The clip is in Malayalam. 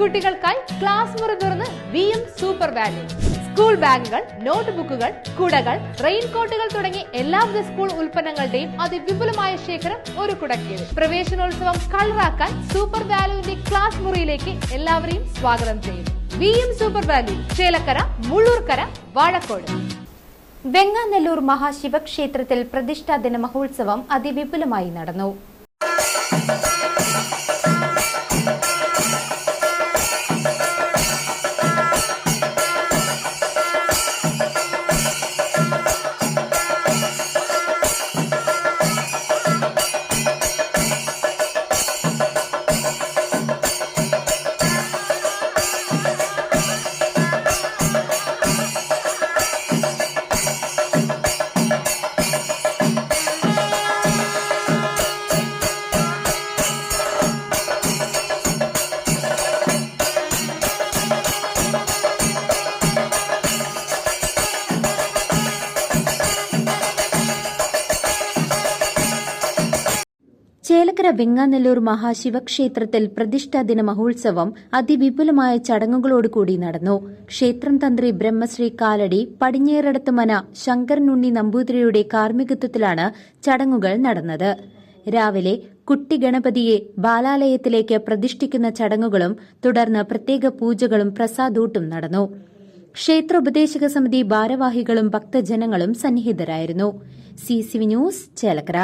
കുട്ടികൾക്കായി ക്ലാസ് മുറി തുറന്ന് V M super value school ബാഗുകൾ നോട്ട് ബുക്കുകൾ കുടകൾ റെയിൻകോട്ടുകൾ തുടങ്ങി എല്ലാവിധ സ്കൂൾ ഉൽപ്പന്നങ്ങളുടെയും അതിവിപുലമായ ശേഖരം ഒരു കുടക്കീഴിൽ. പ്രവേശനോത്സവം കളറാക്കാൻ സൂപ്പർ വാല്യൂവിന്റെ ക്ലാസ് മുറിയിലേക്ക് എല്ലാവരെയും സ്വാഗതം ചെയ്യുന്നു. V M super value Chelakkara Mullurkara Vazhakode. Venganallur മഹാശിവക്ഷേത്രത്തിൽ പ്രതിഷ്ഠാ ദിന മഹോത്സവം അതിവിപുലമായി നടന്നു. ചേലക്കര വെങ്ങാനല്ലൂർ മഹാശിവക്ഷേത്രത്തിൽ പ്രതിഷ്ഠാ ദിന മഹോത്സവം അതിവിപുലമായ ചടങ്ങുകളോടുകൂടി നടന്നു. ക്ഷേത്രം തന്ത്രി ബ്രഹ്മശ്രീ കാലടി പടിഞ്ഞേറടത്ത് മന ശങ്കരനുണ്ണി നമ്പൂതിരിയുടെ കാർമ്മികത്വത്തിലാണ് ചടങ്ങുകൾ നടന്നത്. രാവിലെ കുട്ടി ഗണപതിയെ ബാലാലയത്തിലേക്ക് പ്രതിഷ്ഠിക്കുന്ന ചടങ്ങുകളും തുടർന്ന് പ്രത്യേക പൂജകളും പ്രസാദൂട്ടും നടന്നു. ക്ഷേത്ര ഉപദേശക സമിതി ഭാരവാഹികളും ഭക്തജനങ്ങളും സന്നിഹിതരായിരുന്നു. C C news Chelakkara.